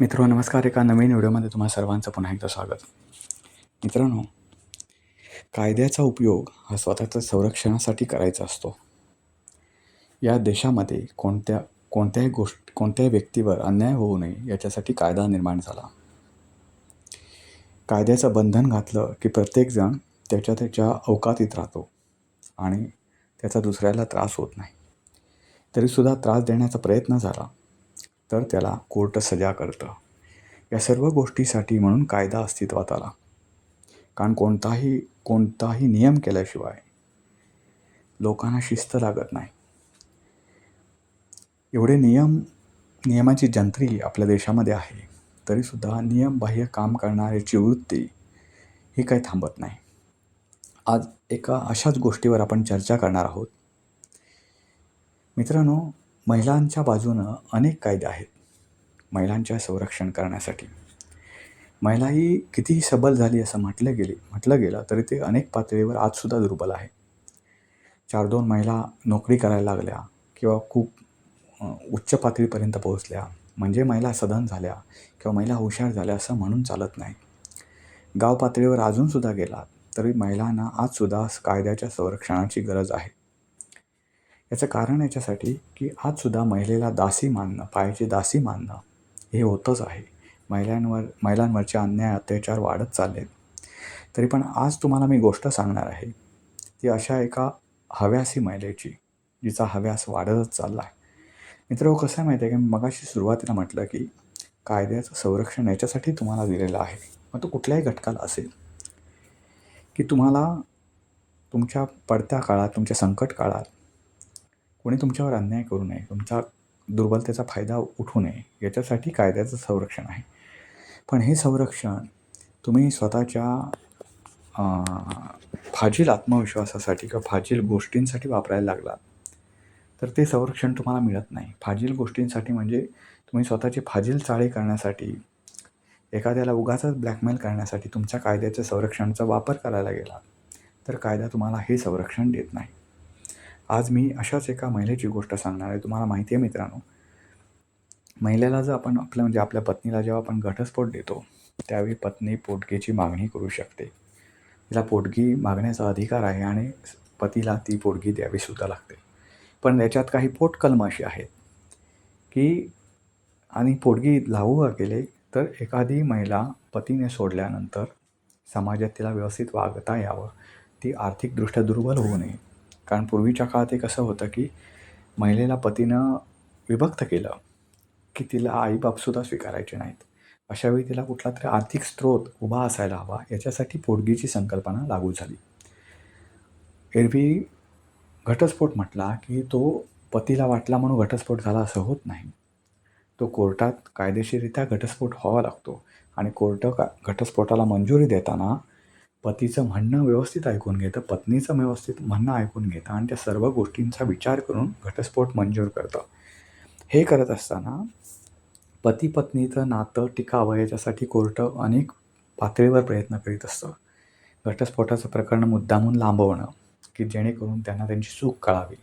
मित्रो नमस्कार एका नवीन व्हिडिओमध्ये तुम्हा सर्वांचं पुन्हा एकदा स्वागत. मित्रांनो कायद्याचा उपयोग हा स्वतःच्या संरक्षणासाठी करायचा असतो. या देशामध्ये कोणत्या कोणत्याही गोष्ट कोणत्याही व्यक्तीवर अन्याय होऊ नये याच्यासाठी कायदा निर्माण झाला. कायद्याचं बंधन घातलं की प्रत्येकजण त्याच्या त्याच्या अवकातीत राहतो आणि त्याचा दुसऱ्याला त्रास होत नाही. तरीसुद्धा त्रास देण्याचा प्रयत्न झाला. तर त्याला कोर्ट सजा करतं. या सर्व गोष्टीसाठी म्हणून कायदा अस्तित्वात आला. कारण कोणताही कोणताही नियम केल्याशिवाय लोकांना शिस्त लागत नाही. एवढे नियम नियमाची जंत्री आपल्या देशामध्ये आहे तरीसुद्धा नियमबाह्य काम करणाऱ्याची वृत्ती ही काही थांबत नाही. आज एका अशाच गोष्टीवर आपण चर्चा करणार आहोत. मित्रांनो महिलांच्या बाजूनं अनेक कायदे आहेत महिलांच्या संरक्षण करण्यासाठी. महिला ही कितीही सबल झाली असं म्हटलं गेले म्हटलं गेलं तरी ते अनेक पातळीवर आजसुद्धा दुर्बल आहे. चार दोन महिला नोकरी करायला लागल्या किंवा खूप उच्च पातळीपर्यंत पोहोचल्या म्हणजे महिला सधन झाल्या किंवा महिला हुशार झाल्या असं म्हणून चालत नाही. गाव पातळीवर अजूनसुद्धा गेला तरी महिलांना आजसुद्धा कायद्याच्या संरक्षणाची गरज आहे. याचं कारण याच्यासाठी की आजसुद्धा महिलेला दासी मानणं पायाची दासी मानणं हे होतंच आहे. महिलांवर महिलांवरचे अन्याय अत्याचार वाढत चालले तरी पण आज तुम्हाला मी गोष्ट सांगणार आहे ती अशा एका हव्यासी महिलेची जिचा हव्यास वाढतच चालला आहे. मित्र हो, कसं आहे माहिती आहे की? मगाशी सुरुवातीला म्हटलं की कायद्याचं संरक्षण याच्यासाठी तुम्हाला दिलेलं आहे. मग तो कुठल्याही घटकाला असेल की तुम्हाला तुमच्या पडत्या काळात तुमच्या संकट काळात कोणी तुमच्यावर अन्याय करू नये तुमचा दुर्बलतेचा फायदा उठू नये याच्यासाठी कायद्याचं संरक्षण आहे. पण हे संरक्षण तुम्ही स्वतःच्या फाजील आत्मविश्वासासाठी किंवा फाजील गोष्टींसाठी वापरायला लागलात तर ते संरक्षण तुम्हाला मिळत नाही. फाजील गोष्टींसाठी म्हणजे तुम्ही स्वतःची फाजील चाळे करण्यासाठी एखाद्याला उगाचच ब्लॅकमेल करण्यासाठी तुमच्या कायद्याच्या संरक्षणाचा वापर करायला गेला तर कायदा तुम्हाला हे संरक्षण देत नाही. आज मी अशाच एका महिलेची गोष्ट सांगणार आहे. तुम्हाला माहिती आहे मित्रांनो महिलेला जर आपण आपल्या म्हणजे आपल्या पत्नीला जेव्हा आपण घटस्फोट देतो त्यावेळी पत्नी पोटगीची मागणी करू शकते. तिला पोटगी मागण्याचा अधिकार आहे आणि पतीला ती पोटगी द्यावीसुद्धा लागते. पण याच्यात काही पोटकलम अशी आहेत की आणि पोटगी लावू गेले तर एखादी महिला पतीने सोडल्यानंतर समाजात तिला व्यवस्थित वागता यावं. ती आर्थिकदृष्ट्या दुर्बल होऊ नये. कारण पूर्वीच्या काळात एक असं होतं की महिलेला पतीनं विभक्त केलं की तिला आईबापसुद्धा स्वीकारायचे नाहीत. अशावेळी तिला कुठला तरी आर्थिक स्रोत उभा असायला हवा याच्यासाठी पोटगीची संकल्पना लागू झाली. एरवी घटस्फोट म्हटला की तो पतीला वाटला म्हणून घटस्फोट झाला असं होत नाही. तो कोर्टात कायदेशीररित्या घटस्फोट व्हावा लागतो आणि कोर्ट का घटस्फोटाला मंजुरी देताना पतीचं म्हणणं व्यवस्थित ऐकून घेतं पत्नीचं व्यवस्थित म्हणणं ऐकून घेतं आणि त्या सर्व गोष्टींचा विचार करून घटस्फोट मंजूर करतं. हे करत असताना पती पत्नीचं नातं टिकावं याच्यासाठी कोर्ट अनेक पातळीवर प्रयत्न करीत असतं. घटस्फोटाचं प्रकरण मुद्दामून लांबवणं की जेणेकरून त्यांना त्यांची चूक कळावी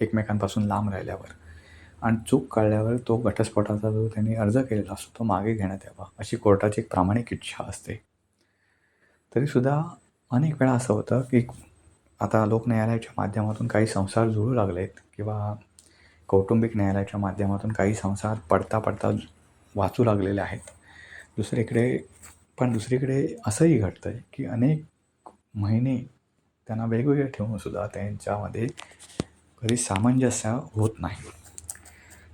एकमेकांपासून लांब राहिल्यावर. आणि चूक कळल्यावर तो घटस्फोटाचा जो त्यांनी अर्ज केलेला असतो तो मागे घेण्यात यावा अशी कोर्टाची एक प्रामाणिक इच्छा असते. तरीसुद्धा अनेक वेळा असं होतं की आता लोक न्यायालयाच्या माध्यमातून काही संसार जुळू लागलेत किंवा कौटुंबिक न्यायालयाच्या माध्यमातून काही संसार पडता पडता वाचू लागलेले आहेत. दुसरीकडे पण दुसरीकडे असंही घडतं आहे की अनेक महिने त्यांना वेगवेगळे ठेवूनसुद्धा त्यांच्यामध्ये कधी सामंजस्य होत नाही.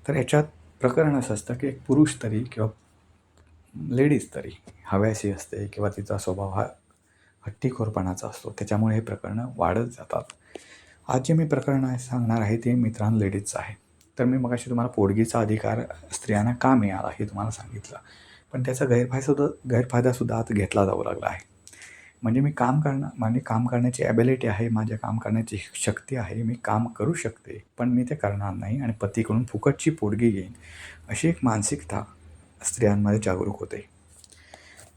तर याच्यात प्रकरण असं असतं की एक पुरुष तरी किंवा लेडीज तरी हव्याशी असते किंवा तिचा स्वभाव हा हट्टीखोरपणाचा असतो. त्याच्यामुळे हे प्रकरणं वाढत जातात. आज जे मी प्रकरण आहे सांगणार आहे ते मित्रांनो लेडीजचं आहे. तर मी मगाशी तुम्हाला पोडगीचा अधिकार स्त्रियांना का मिळाला हे तुम्हाला सांगितलं. पण त्याचा गैरफायदासुद्धा गैरफायदासुद्धा आत घेतला जाऊ लागला आहे. म्हणजे मी काम करणं म्हणजे काम करण्याची ॲबिलिटी आहे माझ्या काम करण्याची शक्ती आहे मी काम करू शकते पण मी ते करणार नाही आणि पतीकडून फुकटची पोडगी घेईन अशी एक मानसिकता स्त्रियांमध्ये जागरूक होते.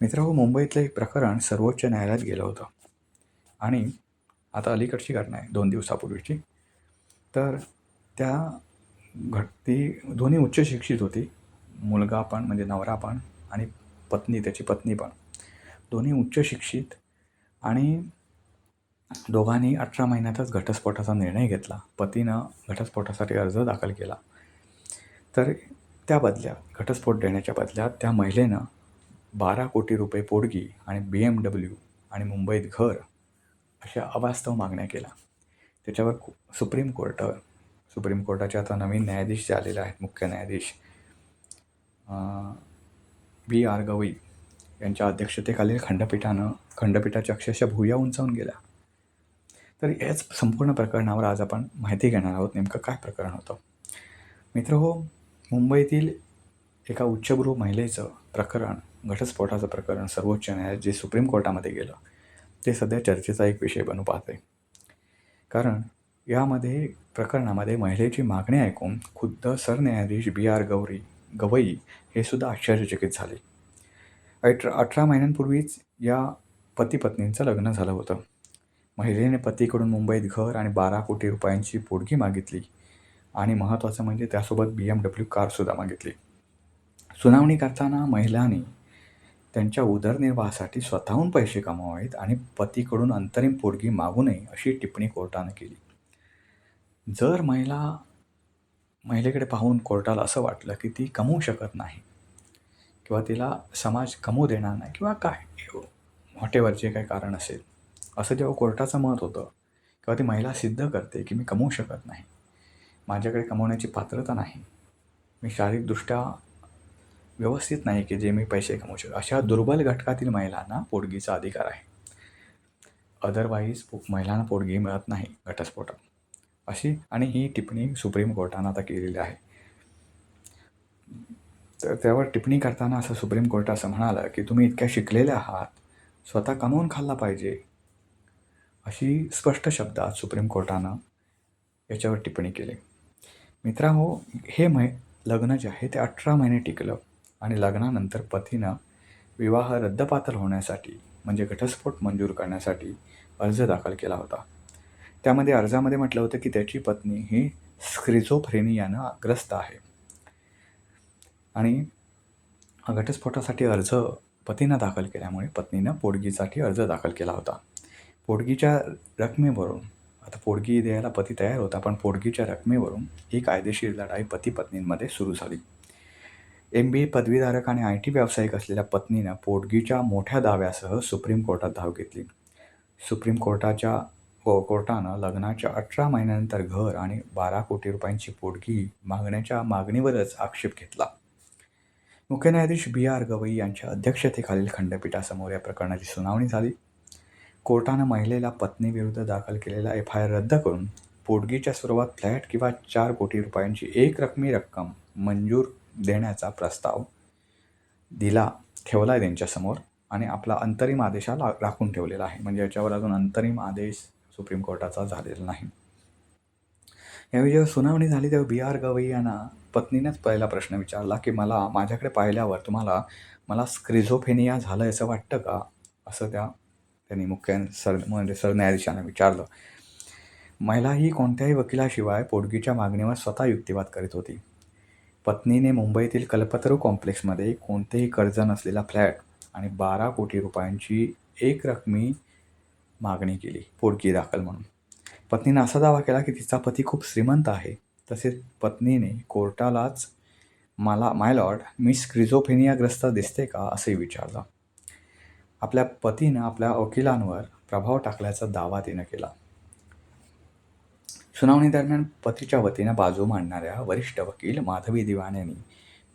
मित्र हो मुंबईतलं एक प्रकरण सर्वोच्च न्यायालयात गेलं होतं. आणि आता अलीकडची घटना आहे दोन दिवसापूर्वीची. तर त्या घट ती दोन्ही उच्च शिक्षित होती. मुलगा पण म्हणजे नवरा पण आणि पत्नी त्याची पत्नी पण. दोन्ही उच्च शिक्षित आणि दोघांनी अठरा महिन्यातच घटस्फोटाचा निर्णय घेतला. पतीनं घटस्फोटासाठी अर्ज दाखल केला. तर त्या बदल्यात घटस्फोट देण्याच्या बदल्यात त्या महिलेनं बारा कोटी रुपये पोडगी आणि बी एम डब्ल्यू आणि मुंबईत घर अशा अवास्तव मागण्या केल्या. त्याच्यावर सुप्रीम कोर्ट सुप्रीम कोर्टाचे आता नवीन न्यायाधीश जे आलेले आहेत मुख्य न्यायाधीश बी आर गवई यांच्या अध्यक्षतेखालील खंडपीठानं खंडपीठाच्या अक्षरशः भुया उंचावून गेल्या. तर याच संपूर्ण प्रकरणावर आज आपण माहिती घेणार आहोत नेमकं काय प्रकरण होतं? मित्र हो मुंबईतील एका उच्चभ्रू महिलेचं प्रकरण घटस्फोटाचं प्रकरण सर्वोच्च न्यायालय जे सुप्रीम कोर्टामध्ये गेलं ते सध्या चर्चेचा एक विषय बनू पाहते कारण यामध्ये प्रकरणामध्ये महिलेची मागणी ऐकून खुद्द सरन्यायाधीश बी आर गौरी गवई हे सुद्धा आश्चर्यचकित झाले. अठरा अठरा महिन्यांपूर्वीच या पती पत्नींचं लग्न झालं होतं. महिलेने पतीकडून मुंबईत घर आणि बारा कोटी रुपयांची पोडगी मागितली आणि महत्त्वाचं म्हणजे त्यासोबत बी एम डब्ल्यू कारसुद्धा मागितली. सुनावणी करताना महिलांनी त्यांच्या उदरनिर्वाहासाठी स्वतःहून पैसे कमावावेत आणि पतीकडून अंतरिम पोटगी मागू नये अशी टिप्पणी कोर्टानं केली. जर महिला महिलेकडे पाहून कोर्टाला असं वाटलं की ती कमवू शकत नाही किंवा तिला समाज कमवू देणार नाही किंवा काय व्हॉटेवर जे काही कारण असेल असं जेव्हा कोर्टाचं मत होतं किंवा ती महिला सिद्ध करते की मी कमवू शकत नाही. माझ्याकडे कमवण्याची पात्रता नाही. मी शारीरिकदृष्ट्या व्यवस्थित नाही की जे मी पैसे कमवू शकतो. अशा दुर्बल घटकातील महिलांना पोडगीचा अधिकार आहे. अदरवाईज महिलांना पोडगी मिळत नाही घटस्फोटात अशी आणि ही टिप्पणी सुप्रीम कोर्टानं आता केलेली आहे. तर त्यावर टिप्पणी करताना असं सुप्रीम कोर्ट असं म्हणालं की तुम्ही इतक्या शिकलेले आहात स्वतः कमवून खाल्ला पाहिजे. अशी स्पष्ट शब्दात सुप्रीम कोर्टानं याच्यावर टिप्पणी केली. मित्रांनो हे मै लग्न जे आहे ते अठरा महिने टिकलं. आणि लग्नानंतर पतीनं विवाह रद्दपातल होण्यासाठी म्हणजे घटस्फोट मंजूर करण्यासाठी अर्ज दाखल केला होता. त्यामध्ये अर्जामध्ये म्हटलं होतं की त्याची पत्नी ही स्क्रिझोफ्रेनियानं ग्रस्त आहे. आणि हा घटस्फोटासाठी अर्ज पतीनं दाखल केल्यामुळे पत्नीनं पोडगीसाठी अर्ज दाखल केला होता. पोडगीच्या रकमेवरून आता पोडगी द्यायला पती तयार होता पण पोडगीच्या रकमेवरून ही कायदेशीर लढाई पती पत्नींमध्ये सुरू झाली. एम बी ए पदवीधारक आणि आय टी व्यावसायिक असलेल्या पत्नीनं पोटगीच्या मोठ्या दाव्यासह सुप्रीम कोर्टात धाव घेतली. सुप्रीम कोर्टाच्या को कोर्टानं लग्नाच्या अठरा महिन्यानंतर घर आणि बारा कोटी रुपयांची पोटगी मागण्याच्या मागणीवरच आक्षेप घेतला. मुख्य न्यायाधीश बी आर गवई यांच्या अध्यक्षतेखालील खंडपीठासमोर या प्रकरणाची सुनावणी झाली. कोर्टानं महिलेला पत्नीविरुद्ध दाखल केलेला एफ आय आर रद्द करून पोटगीच्या स्वरूपात फ्लॅट किंवा चार कोटी रुपयांची एक रकमी रक्कम मंजूर देण्याचा प्रस्ताव दिला ठेवला आहे त्यांच्यासमोर आणि आपला अंतरिम आदेशाला राखून ठेवलेला आहे. म्हणजे याच्यावर अजून अंतरिम आदेश सुप्रीम कोर्टाचा झालेला नाही. यावेळी जेव्हा सुनावणी झाली तेव्हा बी आर गवई यांना पत्नीनेच पहिला प्रश्न विचारला की मला माझ्याकडे पाहिल्यावर तुम्हाला मला स्क्रिझोफेनिया झालं असं वाटतं का? असं त्या त्यांनी मुख्य सर म्हणजे सरन्यायाधीशांना विचारलं. महिला ही कोणत्याही वकिलाशिवाय पोटगीच्या मागणीवर स्वतः युक्तिवाद करीत होती. पत्नीने मुंबईतील कल्पतरू कॉम्प्लेक्समध्ये कोणतेही कर्ज नसलेला फ्लॅट आणि बारा कोटी रुपयांची एक रकमी मागणी केली पोटगी दाखल म्हणून. पत्नीनं असा दावा केला की तिचा पती खूप श्रीमंत आहे. तसेच पत्नीने कोर्टालाच मला माय लॉर्ड मी स्क्रिझोफेनियाग्रस्त दिसते का? असंही विचारलं. आपल्या पतीनं आपल्या वकिलांवर प्रभाव टाकल्याचा दावा तिनं केला. सुनावणीदरम्यान पतीच्या वतीनं बाजू मांडणाऱ्या वरिष्ठ वकील माधवी दिवाण यांनी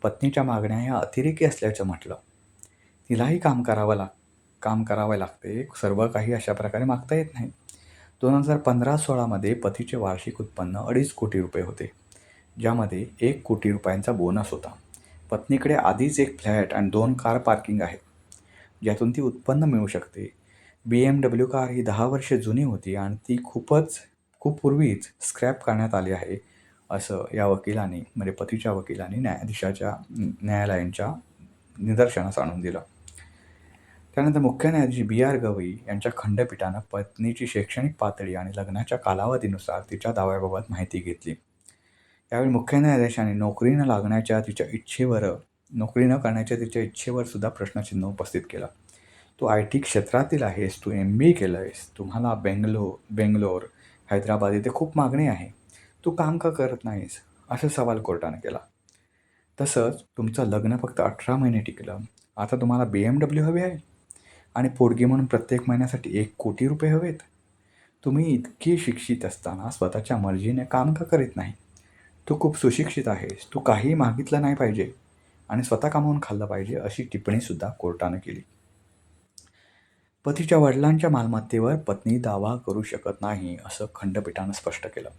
पत्नीच्या मागण्या ह्या अतिरेकी असल्याचं म्हटलं. तिलाही काम करावं लाग काम करावं लागते. सर्व काही अशा प्रकारे मागता येत नाही. दोन हजार पंधरा सोळामध्ये पतीचे वार्षिक उत्पन्न अडीच कोटी रुपये होते. ज्यामध्ये एक कोटी रुपयांचा बोनस होता. पत्नीकडे आधीच एक फ्लॅट आणि दोन कार पार्किंग आहेत. ज्यातून ती उत्पन्न मिळू शकते. बी एम डब्ल्यू कार ही दहा वर्षे जुनी होती आणि ती खूपच खूप पूर्वीच स्क्रॅप करण्यात आली आहे असं या वकिलांनी म्हणजे पतीच्या वकिलांनी न्यायाधीशाच्या न्यायालयांच्या निदर्शनास आणून दिलं. त्यानंतर मुख्य न्यायाधीश बी आर गवई यांच्या खंडपीठानं पत्नीची शैक्षणिक पातळी आणि लग्नाच्या कालावधीनुसार तिच्या दाव्याबाबत माहिती घेतली. यावेळी मुख्य न्यायाधीशांनी नोकरीनं लागण्याच्या तिच्या इच्छेवर नोकरी न करण्याच्या तिच्या इच्छेवर सुद्धा प्रश्नचिन्ह उपस्थित केला. तू आय टी क्षेत्रातील आहेस तू एम बी ए केलं आहेस तुम्हाला बेंगलो बेंगलोर हैदराबाद इथे खूप मागणी आहे. तू काम का करत नाहीस? असा सवाल कोर्टानं केला. तसंच तुमचं लग्न फक्त अठरा महिने टिकलं. आता तुम्हाला बी एम डब्ल्यू हवी आहे. आणि पोडगी म्हणून प्रत्येक महिन्यासाठी एक कोटी रुपये हवेत. तुम्ही इतकी शिक्षित असताना स्वतःच्या मर्जीने काम का करीत नाही? तू खूप सुशिक्षित आहेस. तू काहीही मागितलं नाही पाहिजे. आणि स्वतः कामावून खाल्लं पाहिजे अशी टिप्पणीसुद्धा कोर्टानं केली. पतीच्या वडिलांच्या मालमत्तेवर पत्नी दावा करू शकत नाही असं खंडपीठानं स्पष्ट केलं.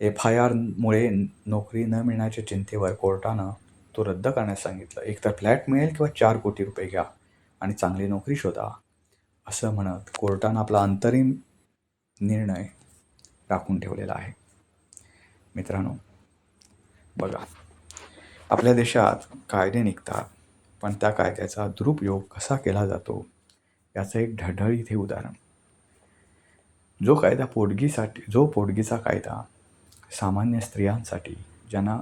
एफ आय आरमुळे नोकरी न मिळण्याच्या चिंतेवर कोर्टानं तो रद्द करण्यास सांगितलं. एकतर फ्लॅट मिळेल किंवा चार कोटी रुपये घ्या आणि चांगली नोकरी शोधा असं म्हणत कोर्टानं आपला अंतरिम निर्णय राखून ठेवलेला आहे. मित्रांनो बघा आपल्या देशात कायदे निघतात. पण त्या कायद्याचा दुरुपयोग कसा केला जातो याचं एक ढळढळीत इथे उदाहरण. जो कायदा पोटगीसाठी जो पोटगीचा कायदा सामान्य स्त्रियांसाठी ज्यांना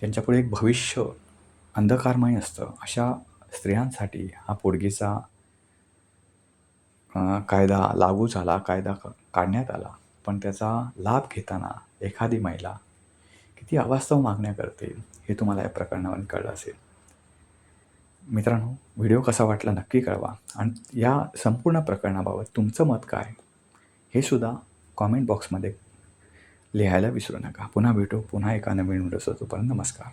त्यांच्यापुढे एक भविष्य अंधकारमय असतं अशा स्त्रियांसाठी हा पोटगीचा कायदा लागू झाला कायदा काढण्यात आला. पण त्याचा लाभ घेताना एखादी महिला किती अवास्तव मागण्या करते हे तुम्हाला या प्रकरणावरून कळलं असेल. मित्रांनो व्हिडिओ कसा वाटला नक्की कळवा. आणि या संपूर्ण प्रकरणाबाबत तुमचं मत काय हे सुद्धा कॉमेंट बॉक्समध्ये लिहायला विसरू नका. पुन्हा भेटू पुन्हा एका नवीन व्हिडिओ तोपर्यंत नमस्कार.